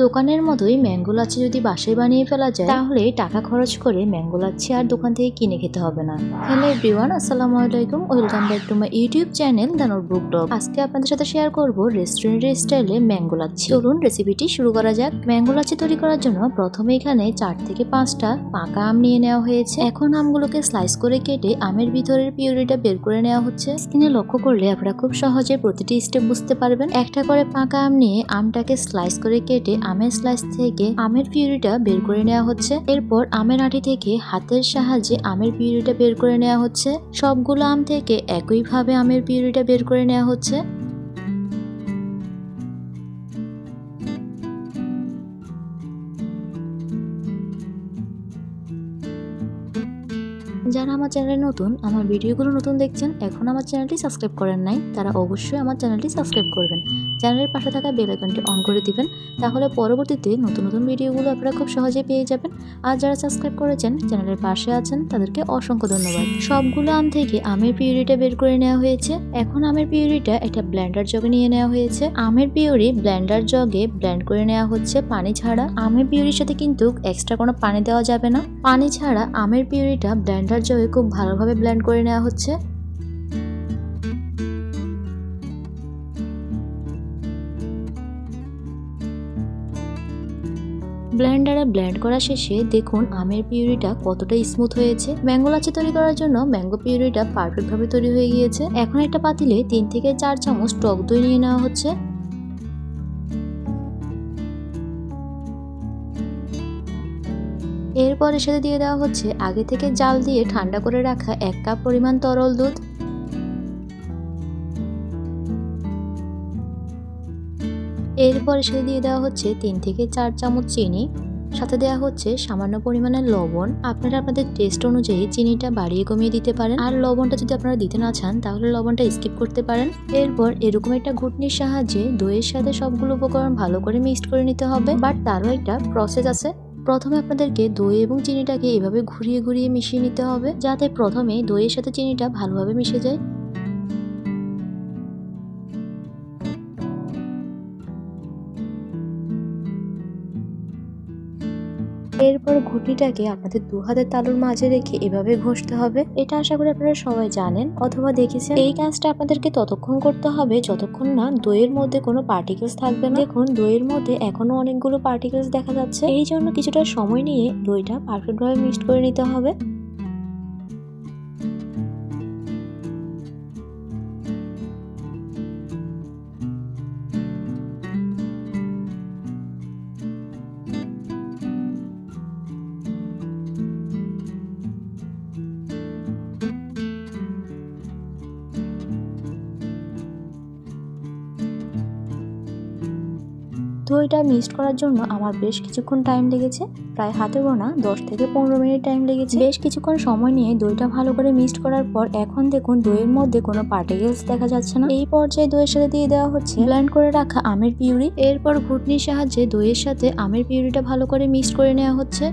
দোকানের মতোই ম্যাঙ্গো লাচ্ছি যদি বাসায় বানিয়ে ফেলা যায়, তাহলে টাকা খরচ করে ম্যাঙ্গো লাচ্ছি আর দোকান থেকে কিনে খেতে হবে না। হ্যালো এভরিওয়ান, আসসালামু আলাইকুম। Welcome back to my YouTube channel দানোর book dog. আজকে আপনাদের সাথে শেয়ার করব রেস্টুরেন্টের স্টাইলে ম্যাঙ্গো লাচ্ছি। চলুন রেসিপিটি শুরু করা যাক। ম্যাঙ্গো লাচ্ছি তৈরি করার জন্য প্রথমে এখানে চার থেকে পাঁচটা পাকা আম নিয়ে নেওয়া হয়েছে। এখন আমগুলোকে স্লাইস করে কেটে আমের ভিতরের পিউরিটা বের করে নেওয়া হচ্ছে। স্ক্রিনে লক্ষ্য করলে আপনারা খুব সহজে প্রতিটি স্টেপ বুঝতে পারবেন। একটা করে পাকা আম নিয়ে আমটাকে স্লাইস করে কেটে আমের স্লাইস থেকে আমের পিউরিটা বের করে নেওয়া হচ্ছে। এরপর আমের আটি থেকে হাতের সাহায্যে আমের পিউরিটা বের করে নেওয়া হচ্ছে। সবগুলো আম থেকে একইভাবে আমের পিউরিটা বের করে নেওয়া হচ্ছে। যারা আমার চ্যানেলে নতুন, আমার ভিডিওগুলো নতুন দেখছেন, এখন আমার চ্যানেলটি সাবস্ক্রাইব করেন নাই, তারা অবশ্যই আমার চ্যানেলটি সাবস্ক্রাইব করবেন। চ্যানেলের পাশে থাকা বেল আইকনটি অন করে দিবেন, তাহলে পরবর্তীতে নতুন নতুন ভিডিওগুলো আপনারা খুব সহজে পেয়ে যাবেন। আর যারা সাবস্ক্রাইব করেছেন, চ্যানেলের পাশে আছেন, তাদেরকে অসংখ্য ধন্যবাদ। সবগুলো আম থেকে আমের পিউরিটা বের করে নেওয়া হয়েছে। এখন আমের পিউরিটা একটা ব্ল্যান্ডার জগে নিয়ে নেওয়া হয়েছে। আমের পিউরি ব্ল্যান্ডার জগে ব্ল্যান্ড করে নেওয়া হচ্ছে পানি ছাড়া। আমের পিউরির সাথে কিন্তু এক্সট্রা কোনো পানি দেওয়া যাবে না। পানি ছাড়া আমের পিউরিটা ব্লেন্ডার জগে খুব ভালোভাবে ব্লেন্ড করে নেওয়া হচ্ছে। ব্লেন্ডারে ব্লেন্ড করা শেষে দেখুন আমের পিউরিটা কতটা স্মুথ হয়েছে। ম্যাঙ্গো লাচি তৈরি করার জন্য ম্যাঙ্গো পিউরিটা পারফেক্ট ভাবে তৈরি হয়ে গিয়েছে। এখন একটা পাতিলে তিন থেকে চার চামচ টক দই নিয়ে নেওয়া হচ্ছে। এরপর এর সাথে দিয়ে দেওয়া হচ্ছে আগে থেকে জাল দিয়ে ঠান্ডা করে রাখা এক কাপ পরিমাণ তরল দুধ। এরপর এর সাথে দিয়ে দেওয়া হচ্ছে তিন থেকে চার চামচ চিনি। সাথে দেওয়া হচ্ছে সামান্য পরিমাণে লবণ। আপনারা আপনাদের টেস্ট অনুযায়ী চিনিটা বাড়িয়ে কমিয়ে দিতে পারেন। আর লবণটা যদি আপনারা দিতে না চান, তাহলে লবণটা স্কিপ করতে পারেন। এরপর এরকম একটা ঘুটনির সাহায্যে দইয়ের সাথে সবগুলো উপকরণ ভালো করে মিক্সড করে নিতে হবে। বাট তারও একটা প্রসেস আছে। প্রথমে আপনাদেরকে দই এবং চিনিটাকে এভাবে ঘুরিয়ে ঘুরিয়ে মিশিয়ে নিতে হবে, যাতে প্রথমে দইয়ের সাথে চিনিটা ভালোভাবে মিশে যায়। এরপর ঘুটিটাকে আপনাদের দু হাতের তালুর মাঝে রেখে এভাবে ঘষতে হবে। এটা আশা করি আপনারা সবাই জানেন অথবা দেখেছেন। এই কাজটা আপনাদেরকে ততক্ষণ করতে হবে, যতক্ষণ না দইয়ের মধ্যে কোনো পার্টিকেলস থাকবে না। দেখুন, দইয়ের মধ্যে এখনও অনেকগুলো পার্টিকেলস দেখা যাচ্ছে। এই জন্য কিছুটা সময় নিয়ে দইটা পারফেক্ট ভাবে মিক্সড করে নিতে হবে। দইটা মিক্সড করার জন্য আমার বেশ কিছুক্ষণ টাইম লেগেছে, প্রায় হাতে গোনা দশ থেকে পনেরো মিনিট টাইম লেগেছে। বেশ কিছুক্ষণ সময় নিয়ে দইটা ভালো করে মিক্সড করার পর এখন দেখুন দইয়ের মধ্যে কোনো পার্টিকেলস দেখা যাচ্ছে না। এই পর্যায়ে দইয়ের সাথে দিয়ে দেওয়া হচ্ছে ব্ল্যান্ড করে রাখা আমের পিউরি। এরপর ঘুটনির সাহায্যে দইয়ের সাথে আমের পিউরিটা ভালো করে মিক্সড করে নেওয়া হচ্ছে।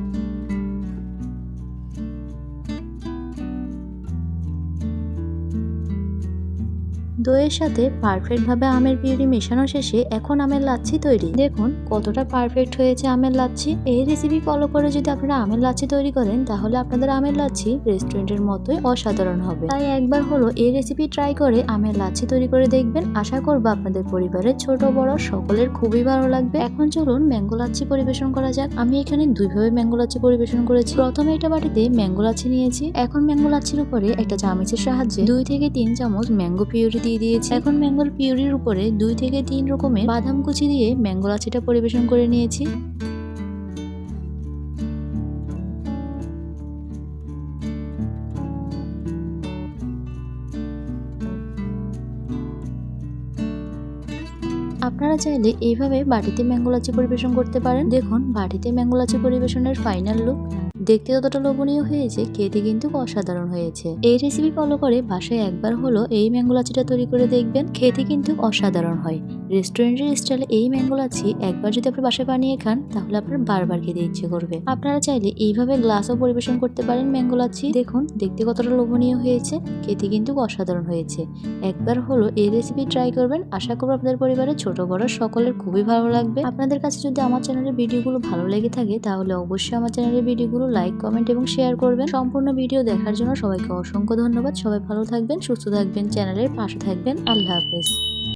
দইয়ের সাথে পারফেক্টভাবে আমের পিউরি মেশানো শেষে এখন আমের লাচ্ছি তৈরি। দেখুন, কতটা পারফেক্ট হয়েছে আমের লাচ্ছি। এই রেসিপি ফলো করে যদি আপনারা আমের লাচ্ছি তৈরি করেন, তাহলে আপনাদের আমের লাচ্ছি রেস্টুরেন্টের মতোই অসাধারণ হবে। তাই একবার হলো এই রেসিপি ট্রাই করে আমের লাচ্ছি তৈরি করে দেখবেন। আশা করব আপনাদের পরিবারের ছোট, বড় সকলের খুবই ভালো লাগবে। এখন চলুন ম্যাঙ্গো লাচ্ছি পরিবেশন করা যাক। আমি এখানে দুইভাবে ম্যাঙ্গো লাচ্ছি পরিবেশন করেছি। প্রথমে এটা বাটিতে ম্যাঙ্গো লাচ্ছি নিয়েছি। এখন ম্যাঙ্গো লাচ্ছির উপরে একটা চামচের সাহায্যে দুই থেকে তিন চামচ ম্যাঙ্গো পিউরি দিয়ে দিয়েছি। এখন ম্যাঙ্গোর পিউরির উপরে দুই থেকে তিন রকমের বাদাম কুচি দিয়ে ম্যাঙ্গো লাচিটা পরিবেশন করে নিয়েছি। আপনারা চাইলে এইভাবে বাটিতে ম্যাঙ্গো লাচ্ছি পরিবেশন করতে পারেন। দেখুন বাটিতে ম্যাঙ্গো লাচ্ছি পরিবেশনের ফাইনাল লুক দেখতে যতটা লোভনীয় হয়েছে, খেতে কিন্তু অসাধারণ হয়েছে। এই রেসিপি ফলো করে বাসায় একবার হলো এই ম্যাঙ্গো লাচিটা তৈরি করে দেখবেন, খেতে কিন্তু অসাধারণ হয়। রেস্টুরেন্টের স্টাইলে এই ম্যাঙ্গো লাচি একবার যদি আপনি বাসায় বানিয়ে খান, তাহলে আপনার বারবার খেতে ইচ্ছে করবে। আপনারা চাইলে এইভাবে গ্লাসও পরিবেশন করতে পারেন ম্যাঙ্গো লাচি দেখুন, দেখতে কতটা লোভনীয় হয়েছে, খেতে কিন্তু অসাধারণ হয়েছে। একবার হলো এই রেসিপি ট্রাই করবেন, আশা করব আপনাদের পরিবারের ছোট বড় সকলের খুবই ভালো লাগবে। আপনাদের কাছে যদি আমার চ্যানেলের ভিডিওগুলো ভালো লেগে থাকে, তাহলে অবশ্যই আমার চ্যানেলের ভিডিওগুলো লাইক কমেন্ট এবং শেয়ার করবেন। সম্পূর্ণ ভিডিও দেখার জন্য সবাইকে অসংখ্য ধন্যবাদ। সবাই ভালো থাকবেন, সুস্থ থাকবেন, চ্যানেলের পাশে থাকবেন। আল্লাহ হাফেজ।